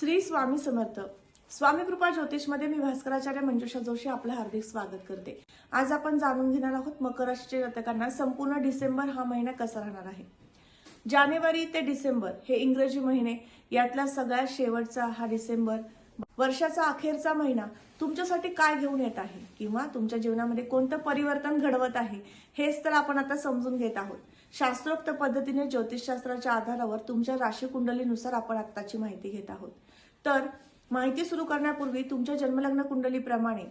श्री स्वामी समर्थ. स्वामी कृपा ज्योतिषमध्ये मी भास्कराचार्य मंजुषा जोशी आपलं हार्दिक स्वागत करते. आज आपण जाणून घेणार आहोत मकर राशीच्या जातकांना संपूर्ण डिसेंबर हा महिना कसा राहणार आहे? जानेवारी ते डिसेंबर हे इंग्रजी महिने. यातला सगळ्यात शेवटचा हा डिसेंबर. वर्षाचा अखेरचा महिना तुमच्यासाठी काय घेऊन येत आहे? किंवा तुमच्या जीवनामध्ये कोणतं परिवर्तन घडवत आहे? हेच तर आपण आता समजून घेत आहोत. शास्त्रोक्त पद्धतीने ज्योतिषशास्त्राच्या आधारावर तुमच्या राशी कुंडलीनुसार आपण आत्ताची माहिती घेत आहोत. तर माहिती सुरू करण्यापूर्वी तुमच्या जन्मलग्न कुंडलीप्रमाणे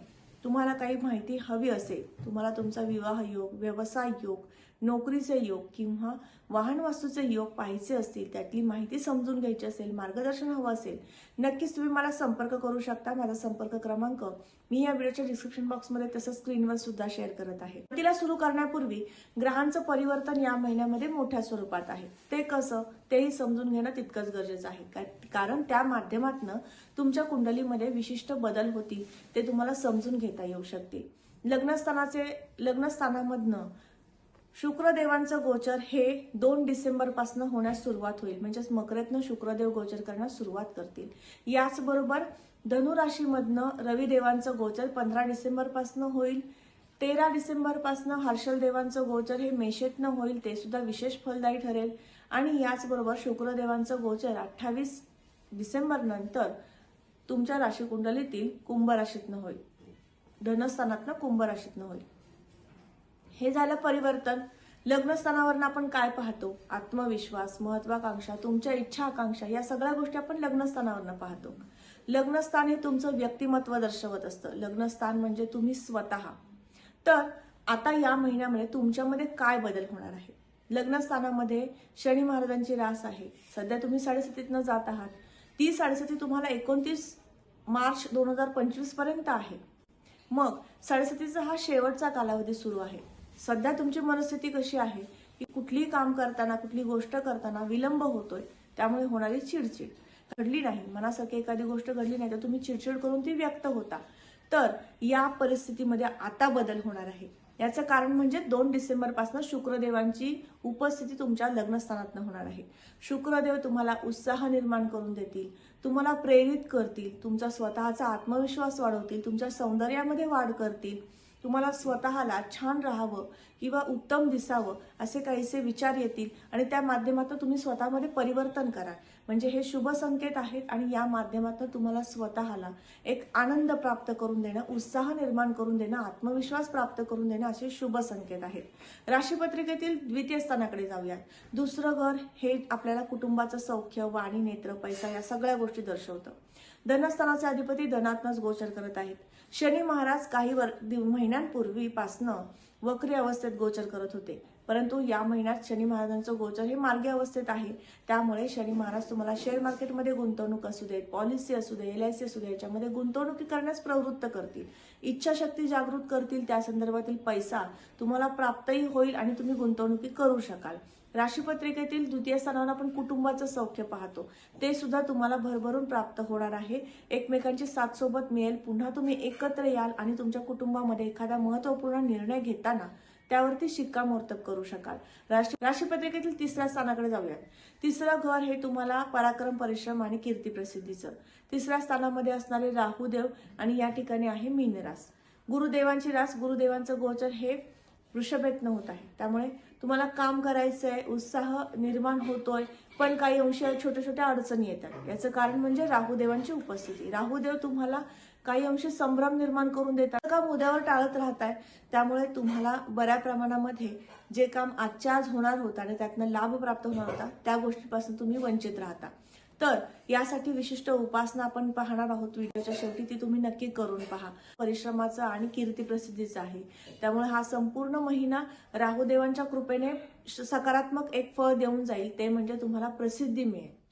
तुम्हाला काही माहिती हवी असेल तुम्हाला तुमचा विवाह योग व्यवसाय योग नोकरीचे योग किंवा वाहन वास्तूचे योग पाहायचे असतील त्यातली माहिती समजून घ्यायची असेल मार्गदर्शन हवं असेल नक्कीच तुम्ही मला संपर्क करू शकता. माझा संपर्क क्रमांक मी या व्हिडिओच्या डिस्क्रिप्शन बॉक्समध्ये तसंच स्क्रीनवर सुद्धा शेअर करत आहे. तिला सुरू करण्यापूर्वी ग्रहांचं परिवर्तन या महिन्यामध्ये मोठ्या स्वरूपात आहे. ते कसं तेही समजून घेणं तितकंच गरजेचं आहे. कारण त्या माध्यमातनं तुमच्या कुंडलीमध्ये विशिष्ट बदल होतील ते तुम्हाला समजून घेता येऊ शकतील. लग्नस्थानाचे लग्नस्थानामधनं शुक्रदेवांचं गोचर हे दोन डिसेंबरपासून होण्यास सुरुवात होईल. म्हणजेच मकरेतनं शुक्रदेव गोचर करण्यास सुरुवात करतील. याचबरोबर धनुराशीमधनं रविदेवांचं गोचर पंधरा डिसेंबरपासून होईल. तेरा डिसेंबरपासून हर्षल देवांचं गोचर हे मेषेतनं होईल. ते सुद्धा विशेष फलदायी ठरेल. आणि याचबरोबर शुक्रदेवांचं गोचर अठ्ठावीस डिसेंबर नंतर तुमच्या राशी कुंडलीतील कुंभ राशीतनं होईल. धनस्थानातनं कुंभ राशीतनं होईल. हे झालं परिवर्तन. लग्नस्थानावरनं आपण काय पाहतो? आत्मविश्वास महत्वाकांक्षा तुमच्या इच्छा आकांक्षा या सगळ्या गोष्टी आपण लग्नस्थानावरनं पाहतो. लग्नस्थान हे तुमचं व्यक्तिमत्व दर्शवत असतं. लग्नस्थान म्हणजे तुम्ही स्वतः. तर आता या महिन्यामध्ये तुमच्यामध्ये काय बदल होणार आहे? लग्नस्थानामध्ये शनी महाराजांची रास आहे. सध्या तुम्ही साडेसतीतनं जात आहात. ती साडेसती तुम्हाला एकोणतीस मार्च दोन हजार पंचवीसपर्यंत आहे. मग साडेसतीचा हा शेवटचा कालावधी सुरू आहे. सध्या तुमची मनस्थिती कशी आहे? की कुठलीही काम करताना कुठली गोष्ट करताना विलंब होतोय त्यामुळे होणारी चिडचिड घडली नाही. मनासारखी एखादी गोष्ट घडली नाही तर तुम्ही चिडचिड करून ती व्यक्त होता. तर या परिस्थितीमध्ये आता बदल होणार आहे. याचं कारण म्हणजे दोन डिसेंबरपासून शुक्रदेवांची उपस्थिती तुमच्या लग्नस्थानातनं होणार आहे. शुक्रदेव तुम्हाला उत्साह निर्माण करून देतील तुम्हाला प्रेरित करतील तुमचा स्वतःचा आत्मविश्वास वाढवतील तुमच्या सौंदर्यामध्ये वाढ करतील. तुम्हाला स्वतःला छान राहावं किंवा उत्तम दिसावं असे काहीसे विचार येतील आणि त्या माध्यमातून तुम्ही स्वतःमध्ये परिवर्तन करा म्हणजे हे शुभ संकेत आहेत आणि या माध्यमातून तुम्हाला स्वतःला एक आनंद प्राप्त करून देणं उत्साह निर्माण करून देणं आत्मविश्वास प्राप्त करून देणं असे शुभ संकेत आहेत. राशीपत्रिकेतील द्वितीय स्थानाकडे जाऊयात. दुसरं घर हे आपल्याला कुटुंबाचं सौख्य वाणी नेत्र पैसा या सगळ्या गोष्टी दर्शवतं. धनस्थानाचे अधिपती धनात्मच गोचर करत आहेत. शनी महाराज काही वर महिन्यांपूर्वीपासनं वक्री अवस्थेत गोचर करत होते. परंतु या महिन्यात शनी महाराजांचं गोचर हे मार्गी अवस्थेत आहे. त्यामुळे शनी महाराज तुम्हाला शेअर मार्केटमध्ये गुंतवणूक असू देत पॉलिसी असू दे एल आय सी असू दे याच्यामध्ये गुंतवणुकी करण्यास प्रवृत्त करतील. इच्छाशक्ती जागृत करतील त्या संदर्भातील पैसा तुम्हाला प्राप्तही होईल आणि तुम्ही गुंतवणुकी करू शकाल. राशीपत्रिकेतील द्वितीय स्थानावर आपण कुटुंबाचं सौख्य पाहतो. ते सुद्धा तुम्हाला भरभरून प्राप्त होणार आहे. एकमेकांची साथ सोबत मिळेल. पुन्हा तुम्ही एकत्र याल आणि तुमच्या कुटुंबामध्ये एखादा महत्त्वपूर्ण निर्णय घेताना त्यावरती शिक्कामोर्तब करू शकाल. राशी राष्ट्रपत्रिकेतील तिसऱ्या स्थानाकडे जाऊयात. तिसरं घर हे तुम्हाला पराक्रम परिश्रम आणि कीर्ती प्रसिद्धीचं. तिसऱ्या स्थानामध्ये असणारे राहुदेव आणि या ठिकाणी आहे मीनरास. गुरुदेवांची रास गुरुदेवांचं गोचर हे वृषभेतनं होत आहे. त्यामुळे तुम्हाला काम करायचं आहे उत्साह निर्माण होतोय पण काही अंश छोट्या छोट्या अडचणी येतात. याचं कारण म्हणजे राहुदेवांची उपस्थिती. राहुदेव तुम्हाला काही अंशी संभ्रम निर्माण करून देतात. काम उद्यावर टाळत राहताय. त्यामुळे तुम्हाला बऱ्या प्रमाणामध्ये जे काम आजच्या आज होणार होतं आणि त्यातनं लाभ प्राप्त होणार होता त्या गोष्टीपासून तुम्ही वंचित राहता. तर यासाठी विशिष्ट उपासना आपण पाहणार आहोत व्हिडिओच्या शेवटी. ती तुम्ही नक्की करून पहा. परिश्रमाचा आणि कीर्ती प्रसिद्धीचा आहे. त्यामुळे हा संपूर्ण महिना राहुदेवांच्या कृपेने सकारात्मक एक फळ देऊन जाईल. ते म्हणजे तुम्हाला प्रसिद्धी मिळेल.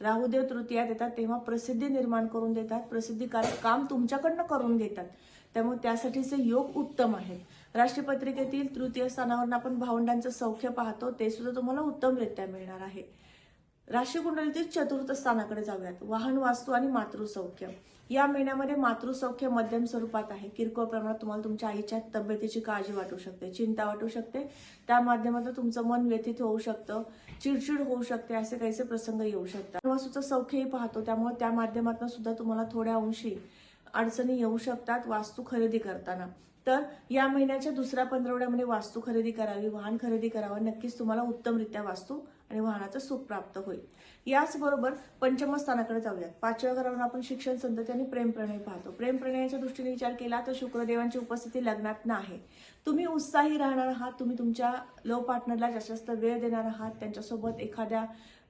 राहुदेव तृतीयात येतात तेव्हा प्रसिद्धी निर्माण करून देतात प्रसिद्धीकारक काम तुमच्याकडनं करून घेतात. त्यामुळे त्यासाठीचे योग उत्तम आहेत. राष्ट्रपत्रिकेतील तृतीय स्थानावर आपण भावंडांचं सौख्य पाहतो ते सुद्धा तुम्हाला उत्तमरित्या मिळणार आहे. राशी कुंडलीतील चतुर्थ स्थानाकडे जाऊयात. वाहन वास्तू आणि मातृसौख्य. या महिन्यामध्ये मातृसौख्य मध्यम स्वरूपात आहे. किरकोळ प्रमाणात तुम्हाला तुमच्या आईच्या तब्येतीची काळजी वाटू शकते चिंता वाटू शकते. त्या माध्यमातून तुमचं मन व्यथित होऊ शकतं चिडचिड होऊ शकते असे काहीसे प्रसंग येऊ शकतात. वास्तूचं सौख्यही पाहतो त्यामुळे त्या माध्यमातून सुद्धा तुम्हाला थोड्या अंशी अडचणी येऊ शकतात वास्तू खरेदी करताना. तर या महिन्याच्या दुसऱ्या पंधरवड्यामध्ये वास्तू खरेदी करावी वाहन खरेदी करावं नक्कीच तुम्हाला उत्तमरित्या वास्तू आणि वाहनाचं सुख प्राप्त होईल. याचबरोबर पंचम स्थानाकडे जाऊयात. पाचव्या घरावर आपण शिक्षण संतती आणि प्रेमप्रणय पाहतो. प्रेम प्रणयाच्या दृष्टीने विचार केला तर शुक्रदेवांची उपस्थिती लग्नात नाही. तुम्ही उत्साही राहणार आहात. तुम्ही तुमच्या लव पार्टनरला जास्त जास्त वेळ देणार आहात. त्यांच्यासोबत एखाद्या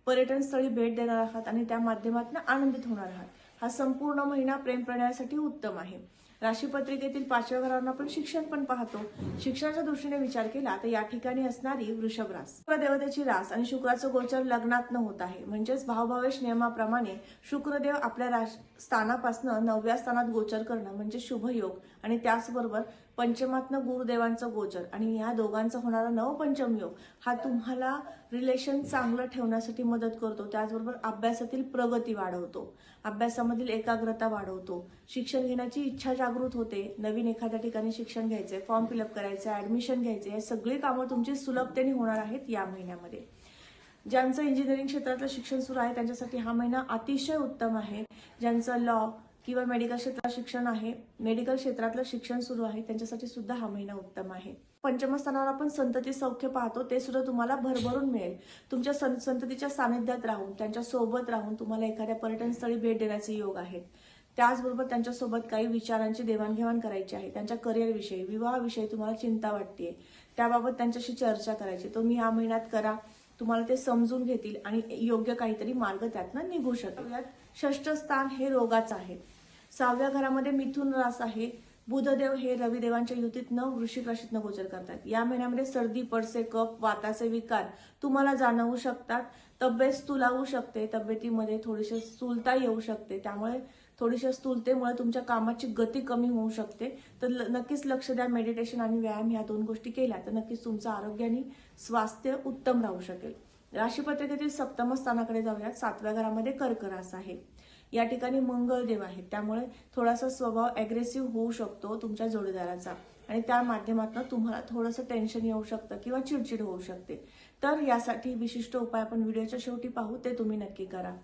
पर्यटन स्थळी भेट देणार आहात आणि त्या माध्यमातून आनंदित होणार आहात. हा संपूर्ण महिना प्रेम प्रणयासाठी उत्तम आहे. राशीपत्रिकेतील पाचव्या घरांना आपण शिक्षण पण पाहतो. शिक्षणाच्या दृष्टीने विचार केला तर या ठिकाणी असणारी वृषभ रास. देवतेची रास आणि शुक्राचं गोचर लग्नात न होत आहे. म्हणजेच भावभावेश नियमाप्रमाणे शुक्रदेव आपल्या स्थानापासून नवव्या स्थानात गोचर करणं म्हणजे शुभयोग. आणि त्याचबरोबर पंचमातनं गुरुदेवांचं गोचर आणि या दोघांचा होणारा नवपंचम योग हा तुम्हाला रिलेशन चांगलं ठेवण्यासाठी मदत करतो. त्याचबरोबर अभ्यासातील प्रगती वाढवतो. अभ्यासामधील एकाग्रता वाढवतो. शिक्षण घेण्याची इच्छा जागृत होते. नवीन एखाद्या ठिकाणी शिक्षण घ्यायचंय फॉर्म फिलअप करायचं ऍडमिशन घ्यायचे हे सगळी कामं तुमची सुलभतेने होणार आहेत या महिन्यामध्ये. ज्यांचं इंजिनिअरिंग क्षेत्रातलं शिक्षण सुरू आहे त्यांच्यासाठी हा महिना अतिशय उत्तम आहे. ज्यांचं लॉ किंवा मेडिकल क्षेत्रात शिक्षण आहे मेडिकल क्षेत्रातलं शिक्षण सुरू आहे त्यांच्यासाठी सुद्धा हा महिना उत्तम आहे. पंचमस्थानावर आपण संतती सौख्य पाहतो ते सुद्धा तुम्हाला भरभरून मिळेल. तुमच्या सं- संततीच्या सानिध्यात राहून त्यांच्यासोबत राहून तुम्हाला एखाद्या पर्यटन स्थळी भेट देण्याचे योग आहेत. त्याचबरोबर त्यांच्यासोबत काही विचारांची देवाणघेवाण करायची आहे. त्यांच्या करिअरविषयी विवाहाविषयी तुम्हाला चिंता वाटते त्याबाबत त्यांच्याशी चर्चा करायची. तुम्ही ह्या महिन्यात करा. तुम्हाला ते समजून घेतील आणि योग्य काहीतरी मार्ग त्यातनं निघू शकेल. यात षष्ठ स्थान हे रोगाचं आहे. सहाव्या घरामध्ये मिथुन रास आहे. बुधदेव हे रविदेवांच्या युतीतनं वृश्चिक राशीतनं गोचर करतात. या महिन्यामध्ये सर्दी पडसे कप वाताचे विकार. तुम्हाला जाणवू शकतात. तब्येत स्थूलावू शकते. तब्येतीमध्ये थोडीशी स्थूलता येऊ शकते. त्यामुळे थोडीशा स्थूलतेमुळे तुमच्या कामाची गती कमी होऊ शकते. तर ल- नक्कीच लक्ष द्या. मेडिटेशन आणि व्यायाम ह्या दोन गोष्टी केल्या तर नक्कीच तुमचं आरोग्य आणि स्वास्थ्य उत्तम राहू शकेल. राशीपत्रिकेतील सप्तम स्थानाकडे जाऊयात. सातव्या घरामध्ये कर्क रास आहे. या ठिकाणी मंगळदेव आहेत. त्यामुळे थोडासा स्वभाव अग्रेसिव्ह होऊ शकतो तुमच्या जोडीदाराचा. आणि त्या माध्यमातून तुम्हाला थोडंसं टेन्शन येऊ शकतं किंवा चिडचिड होऊ शकते. तर यासाठी विशिष्ट उपाय आपण व्हिडिओच्या शेवटी पाहू ते तुम्ही नक्की करा.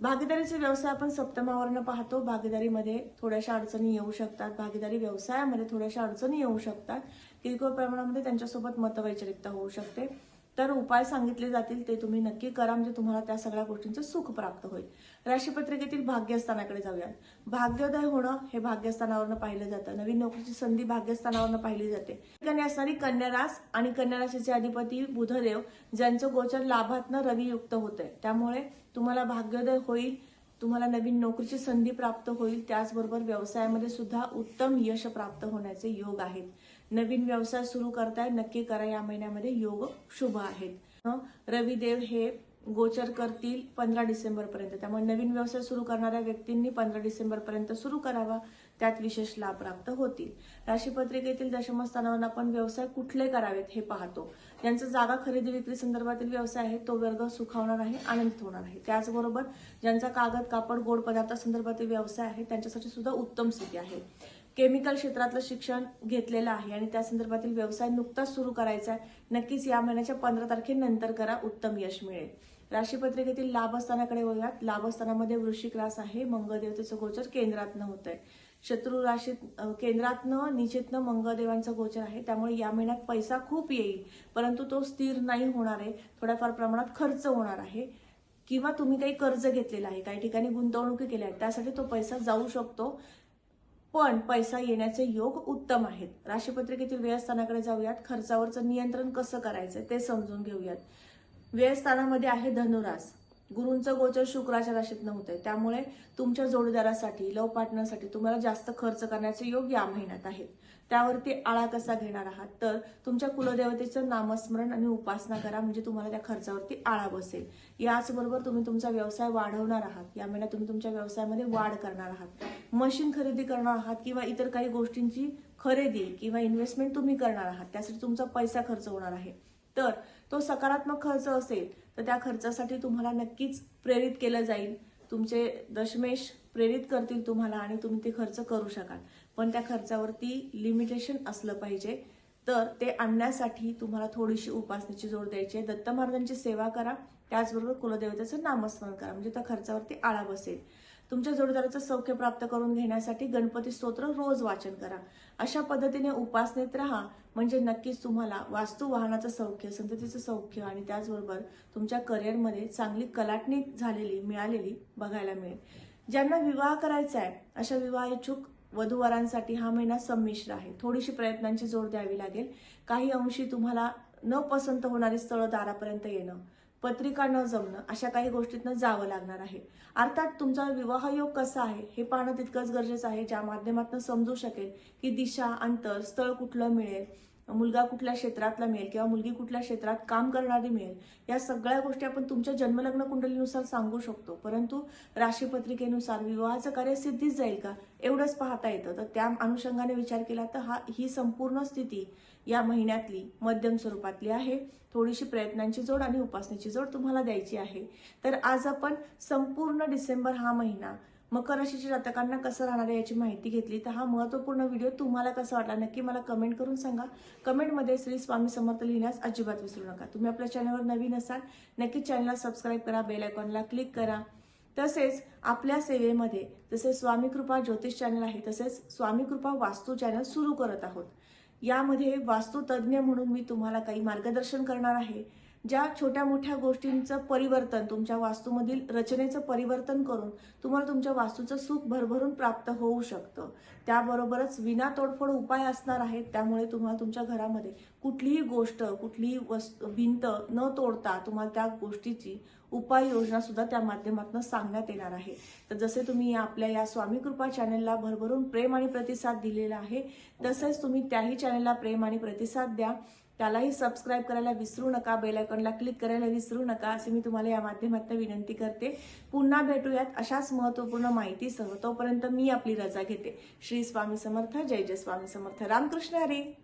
भागीदारीचे व्यवसाय आपण सप्तमावरनं पाहतो. भागीदारीमध्ये थोड्याशा अडचणी येऊ शकतात. भागीदारी व्यवसायामध्ये थोड्याशा अडचणी येऊ शकतात. किरकोळ प्रमाणामध्ये त्यांच्यासोबत मतवैचारिकता होऊ शकते. तर उपाय सांगितले जातील ते तुम्ही नक्की करा म्हणजे तुम्हाला त्या सगळ्या गोष्टींचं सुख प्राप्त होईल. राशीपत्रिकेतील भाग्यस्थानाकडे जाऊयात. भाग्योदय होणं हे भाग्यस्थानावरनं पाहिलं जातं. नवीन नोकरीची संधी भाग्यस्थानावरनं पाहिली जाते. ठिकाणी असणारी कन्या रास आणि कन्याराशीचे अधिपती बुधदेव ज्यांचं गोचर लाभातनं रवियुक्त होतंय. त्यामुळे तुम्हाला भाग्योदय होईल तुम्हाला नवीन नोकरीची संधी प्राप्त होईल. त्याचबरोबर व्यवसायामध्ये सुद्धा उत्तम यश प्राप्त होण्याचे योग आहेत. नवीन व्यवसाय सुरू करताय नक्की करा. या महिन्यामध्ये योग शुभ आहेत. रविदेव हे गोचर करतील पंधरा डिसेंबर पर्यंत त्यामुळे नवीन व्यवसाय सुरू करणाऱ्या व्यक्तींनी पंधरा डिसेंबर पर्यंत सुरू करावा. त्यात विशेष लाभ प्राप्त होतील. राशीपत्रिकेतील दशमस्थानावर आपण व्यवसाय कुठले करावेत हे पाहतो. ज्यांचा जागा खरेदी विक्री संदर्भातील व्यवसाय आहे तो वर्ग सुखावणार आहे आनंदित होणार आहे. त्याचबरोबर ज्यांचा कागद कापड गोड पदार्थ संदर्भातील व्यवसाय आहे त्यांच्यासाठी सुद्धा उत्तम स्थिती आहे. केमिकल क्षेत्रातलं शिक्षण घेतलेलं आहे आणि त्या संदर्भातील व्यवसाय नुकताच सुरू करायचा आहे. नक्कीच या महिन्याच्या पंधरा तारखेनंतर करा उत्तम यश मिळेल. राशीपत्रिकेतील लाभस्थानाकडे वळूयात. लाभस्थानामध्ये वृश्चिक रास आहे मंगळदेवतेचं गोचर केंद्रातनं होत आहे शत्रू राशीत केंद्रातनं निचेतनं मंगळदेवांचं गोचर आहे. त्यामुळे या महिन्यात पैसा खूप येईल परंतु तो स्थिर नाही होणार आहे. थोड्याफार प्रमाणात खर्च होणार आहे. किंवा तुम्ही काही कर्ज घेतलेलं आहे काही ठिकाणी गुंतवणुकी केल्या आहेत त्यासाठी तो पैसा जाऊ शकतो. पण पैसा येण्याचे योग उत्तम आहेत. राशीपत्रिकेतील व्ययस्थानाकडे जाऊयात. खर्चावरचं नियंत्रण कसं करायचं ते समजून घेऊयात. व्ययस्थानामध्ये आहे धनुरास. गुरूंचं गोचर शुक्राच्या राशीत नव्हतंय. त्यामुळे तुमच्या जोडीदारासाठी लव पार्टनरसाठी तुम्हाला जास्त खर्च करण्याचे योग या महिन्यात आहेत. त्यावरती आळा कसा घेणार आहात? तर तुमच्या कुलदेवतेचं नामस्मरण आणि उपासना करा म्हणजे तुम्हाला त्या खर्चावरती आळा बसेल. याचबरोबर तुम्ही तुमचा व्यवसाय वाढवणार आहात. या महिन्यात तुम्ही तुमच्या व्यवसायामध्ये वाढ करणार आहात. मशीन खरेदी करणार आहात किंवा इतर काही गोष्टींची खरेदी किंवा इन्व्हेस्टमेंट तुम्ही करणार आहात. त्यासाठी तुमचा पैसा खर्च होणार आहे. तर तो सकारात्मक खर्च असेल तर त्या खर्चासाठी तुम्हाला नक्कीच प्रेरित केलं जाईल. तुमचे दशमेश प्रेरित करतील तुम्हाला आणि तुम्ही ते खर्च करू शकाल. पण त्या खर्चावरती लिमिटेशन असलं पाहिजे. तर ते आणण्यासाठी तुम्हाला थोडीशी उपासनेची जोड द्यायची आहे. दत्त महाराजांची सेवा करा. त्याचबरोबर कुलदेवतेचं नामस्मरण करा. म्हणजे त्या खर्चावरती आळा बसेल. तुमच्या जोडीदाराचं सौख्य प्राप्त करून घेण्यासाठी गणपती स्तोत्र रोज वाचन करा. अशा पद्धतीने उपासनेत राहा. म्हणजे नक्कीच तुम्हाला वास्तू वाहनाचं सौख्य संततीचं सौख्य आणि त्याचबरोबर तुमच्या करिअरमध्ये चांगली कलाटणी झालेली मिळालेली बघायला मिळेल. ज्यांना विवाह करायचा आहे अशा विवाह इच्छुक वधूवरांसाठी हा महिना संमिश्र आहे. थोडीशी प्रयत्नांची जोड द्यावी लागेल. काही अंशी तुम्हाला न पसंत होणारी स्थळं दारापर्यंत येणं पत्रिका न जमणं अशा काही गोष्टीतनं जावं लागणार आहे. अर्थात तुमचा विवाह योग कसा आहे हे पाहणं तितकंच गरजेचं आहे ज्या माध्यमातून समजू शकेल की दिशा अंतर स्थळ कुठलं मिळेल. मुलगा कुठल्या क्षेत्रातला मिळेल किंवा मुलगी कुठल्या क्षेत्रात काम करणारी मिळेल या सगळ्या गोष्टी आपण तुमच्या जन्मलग्न कुंडलीनुसार सांगू शकतो. परंतु राशीपत्रिकेनुसार विवाहाचं कार्य सिद्धीच जाईल का एवढंच पाहता येतं. तर त्या अनुषंगाने विचार केला तर हा ही संपूर्ण स्थिती या महिन्यातली मध्यम स्वरूपातली आहे. थोडीशी प्रयत्नांची जोड आणि उपासनेची जोड तुम्हाला द्यायची आहे. तर आज आपण संपूर्ण डिसेंबर हा महिना मकर राशीच्या जातकांना कसं राहणार आहे याची माहिती घेतली. तर हा महत्त्वपूर्ण व्हिडिओ तुम्हाला कसा वाटला नक्की मला कमेंट करून सांगा. कमेंटमध्ये श्री स्वामी समर्थ लिहिण्यास अजिबात विसरू नका. तुम्ही आपल्या चॅनलवर नवीन असाल नक्की चॅनलला सबस्क्राईब करा बेल आयकॉनला क्लिक करा. तसेच आपल्या सेवेमध्ये जसे स्वामी कृपा ज्योतिष चॅनल आहे तसेच स्वामी कृपा वास्तू चॅनल सुरू करत आहोत. यामध्ये वास्तुतज्ञ म्हणून मी तुम्हाला काही मार्गदर्शन करणार आहे. ज्या छोट्या मोठ्या गोष्टींचं परिवर्तन तुमच्या वास्तूमधील रचनेचं परिवर्तन करून तुम्हाला तुमच्या वास्तूचं सुख भरभरून प्राप्त होऊ शकतं. त्याबरोबरच विना तोडफोड उपाय असणार आहेत. त्यामुळे तुम्हाला तुमच्या घरामध्ये कुठलीही गोष्ट कुठलीही वस्तू भिंत न तोडता तुम्हाला त्या गोष्टीची उपाययोजना सुद्धा त्या माध्यमातून सांगण्यात येणार आहे. तर जसे तुम्ही आपल्या या स्वामी कृपा चॅनलला भरभरून प्रेम आणि प्रतिसाद दिलेला आहे तसेच तुम्ही त्याही चॅनलला प्रेम आणि प्रतिसाद द्या. त्यालाही सबस्क्राईब करायला विसरू नका बेल आयकॉनला क्लिक करायला विसरू नका असे मी तुम्हाला या माध्यमातून विनंती करते. पुन्हा भेटूयात अशाच महत्त्वपूर्ण माहितीसह. तोपर्यंत मी आपली रजा घेते. श्री स्वामी समर्थ जय जय स्वामी समर्थ. रामकृष्ण हरी!